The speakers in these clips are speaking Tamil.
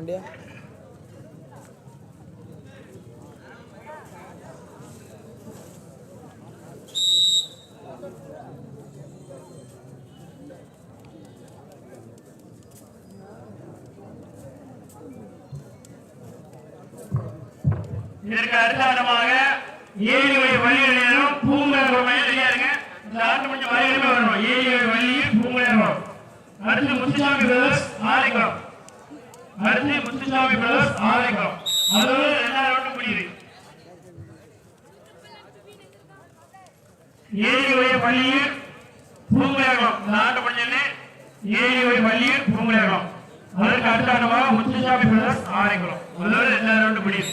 மண்டியா இதற்கு அடுத்தாட்டமாக ஏழு வழி வழியிலும் பூங்கலம் ரெடியா இந்த ஆட்டு கொஞ்சம் வழியிலுமே வரணும் ஏழு வழி வழியில் பூங்கலம் அடுத்து முத்துசாமி பிரதர்ஸ் ஆலைக்குளம் அடுத்து முத்துசாமி பிரதர்ஸ் ஆலைக்குளம் அதோட ரெண்டாவது ரவுண்டு முடியுது. ஏழு வழி வழியில் பூங்குளம் இந்த ஆட்டு முடிஞ்சு ஏழு அதற்கு அடுத்த முத்துசாமி பிரதர்ஸ் ஆலைக்குளம் அதோட ரெண்டாவது ரவுண்டு முடியுது.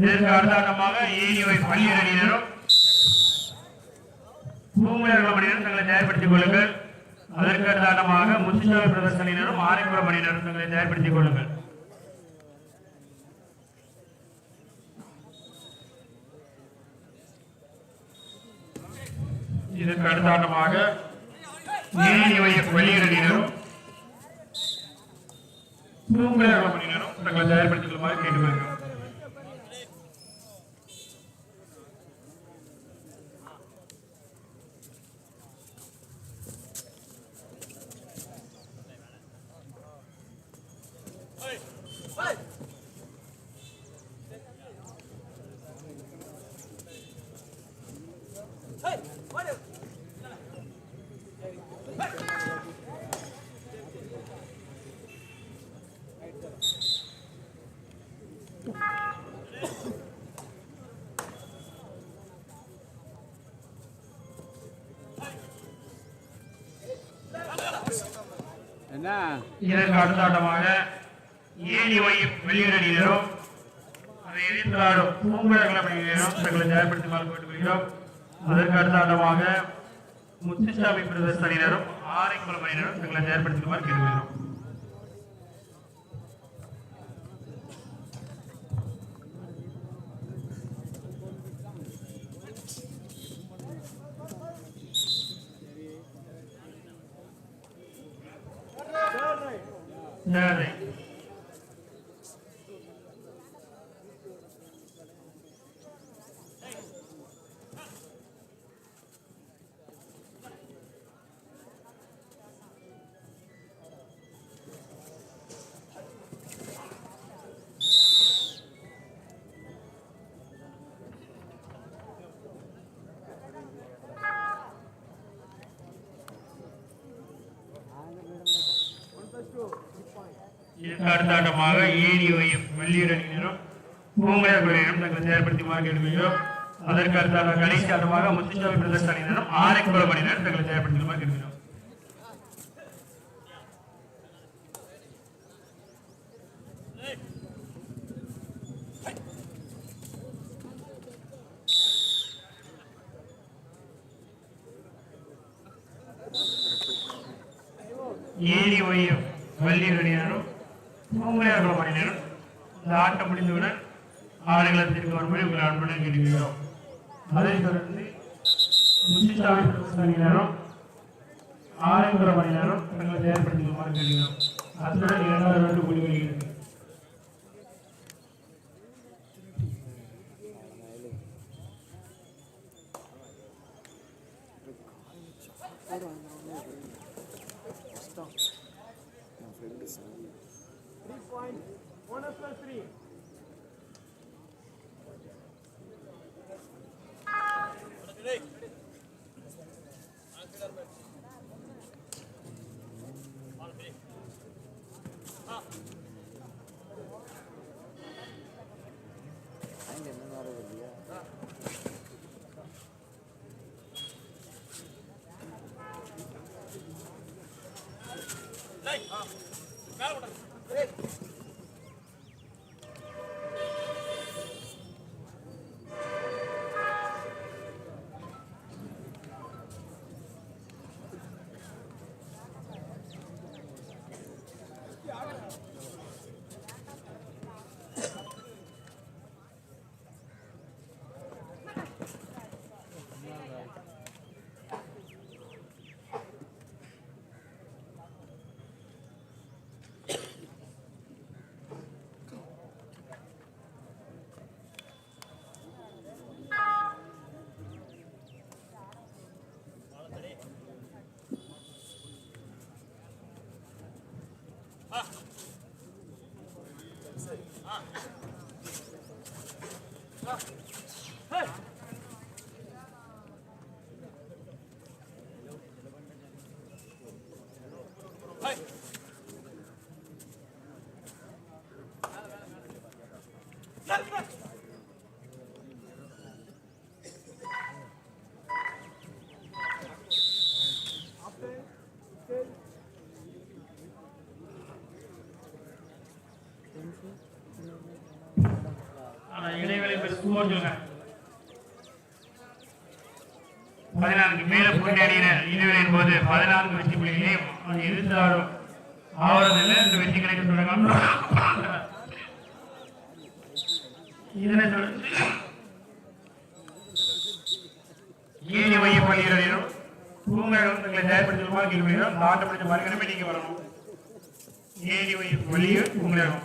இதற்கு அடுத்தாட்டமாக ஏனிவை பள்ளி அணியினரும் பூங்குழல் அணியினரும் தங்களை தயார்படுத்திக் கொள்ளுங்கள். அதற்கு அடுத்தாட்டமாக முத்துசாமி பிரதர்ஸ் அணியினரும் ஆரைக்குளம் அணியினரும் தங்களை தயார்படுத்திக் கொள்ளுங்கள். இதற்கு அடுத்தாட்டமாக ஏனிவை பள்ளியர் அணியினரும் பூங்குழல் அணியினரும் தங்களை தயார்படுத்திக் கொள்ளுமாறு கேட்டுக்கொள்கிறோம். இதற்கு அடுத்தாட்டமாக ஏழி வை வெளியீடரும் அதை எதிர்த்தாடும் பூங்குழல் அணியினரும் தங்களை தயார்படுத்துமாறு கேட்டுக்கொள்கிறோம். அதற்கு அடுத்தாட்டமாக முத்துசாமி பிரதேச அணியினரும் ஆரைக்குளம் அணியினரும் தங்களை தயார்படுத்துமாறு கேட்டுக்கொள்கிறோம். சரி இதற்கு அடுத்தாட்டமாக ஏடி வையும் வெள்ளியர் அணியினரும் குழுவினரும் தங்களை தயார்படுத்துமாறு கேட்டுக்கொள்கிறோம் அதற்கு அடுத்த கடைசி ஆட்டமாக முத்துச்சாமி பிரதேச அணியினரும் ஆரைக்குளம் அணியினரும் தங்களை தயார்படுத்துமாறு கேட்டுக்கொள்கிறோம் ஏடி ஒய்யும் வள்ளியர் அணியினரும் மணி நேரம் இந்த ஆட்டம் முடிந்தவுடன் ஆடுகளத்திற்கு வரும்படி உங்களை அன்புடன் கேட்டுக்கிறோம் அதைத் தொடர்ந்து மணி நேரம் அணியினரும் மணி நேரம் தங்களை மாதிரி கேட்கிறோம் அத்துடன் இரண்டாவது ரவுண்டு முடிவடைகிறது. one of Bonus plus 3. Let's go! இடைவேளை பெற்று சொல்லுங்க பதினான்கு மேல முன்னேறினர் இதுவரையின் போது பதினான்கு வெற்றி புள்ளிகளையும் இருந்தாலும் எதிர்த்தாலும் இந்த வெற்றி கிடைக்க தொடங்கும் இதனை தொடர்ந்து ஏழு மைய பள்ளிகளிலும் பூங்காவும் தயார்படுத்தி உருவாக்கி வருகிறோம் இந்த ஆட்டம் முடிஞ்ச மறுகணமே நீங்க வரணும். ஏழு மைய பள்ளியில் பூங்காவும்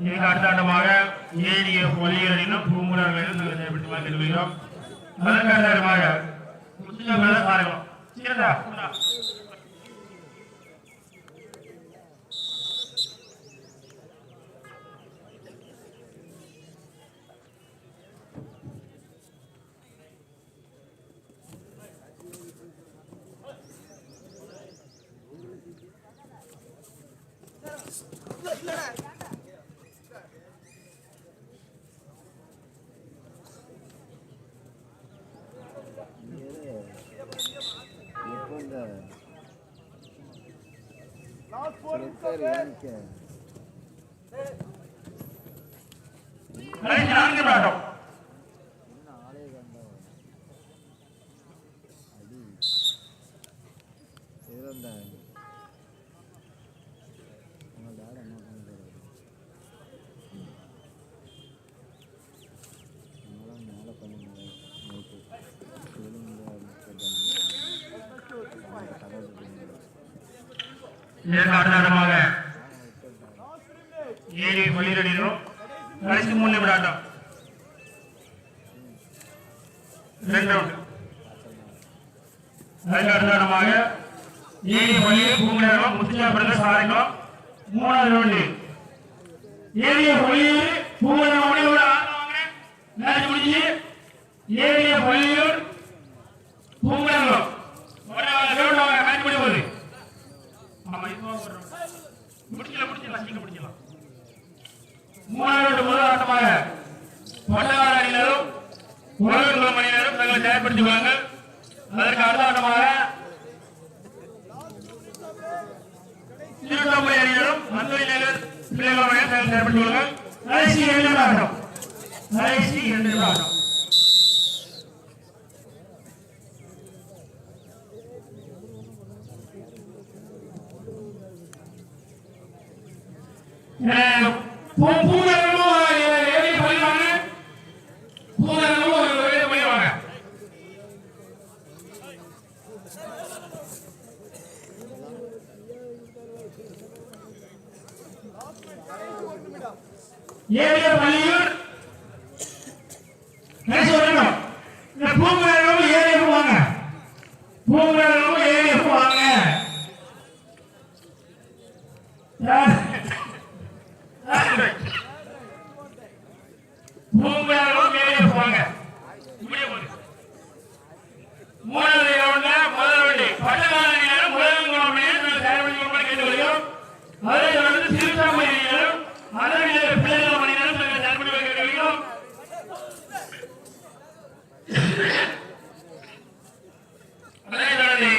இதற்கு அடுத்தாண்டமாக ஏரிய பொலிகளிலும் பூங்குழலிலும் நாங்கள் செயல்பட்டு வந்திருக்கிறோம் அதற்கு அடுத்த ஆட்டமாக முத்துச்சம்பள சாரகம் சீரதா நான்கு நிமிடம் ஆட்டம் என்ன இதற்கு அடுத்த ஆட்டமாக ஏரிய பொலிகளிலும் கடைசி மூணு நிமிட ஆட்டம். ரெண்டு ரவுண்ட் அதுக்கு அடுத்த ஆட்டமாக பள்ளி மூணாவது ரவுண்டு ஏரிய பள்ளி பூங்குழலும் மணியோட ஆடுவாங்க மேட்ச் முடிஞ்சு ஏரிய பள்ளியும் பூங்குழலும் ரவுண்ட் ஆமா இப்போ முடிச்சலாம் முடிச்சலாம் சீக்கிரம் முடிச்சலாம் மூணாவது முதல் ஆட்டமாக பட்டவார அணியினரும் உலக அணியினரும் தங்களை தயார்படுத்திக் கொள்ளுங்கள் அதற்கு அடுத்த ஆட்டமாக திருவண்ணாமலை அணியினரும் மதுரை நகர் பிள்ளைகள் தங்களை தயார்படுத்திக் கொள்ளுங்கள் கடைசி இரண்டு ஆட்டம் கடைசி இரண்டு ஆட்டம் பூங்கரமும் ஏறி பண்ணிடுவாங்க பூங்கரமும் ஏறி பண்ணிடுவாங்க ஏரியா பள்ளியூர் அதை தொடர்ந்து திருச்சாமணியினரும் மதவியர் பிள்ளைகள் மணியினரும் நாங்கள் தற்படி வைக்கிறோம் அதை தொடர்ந்து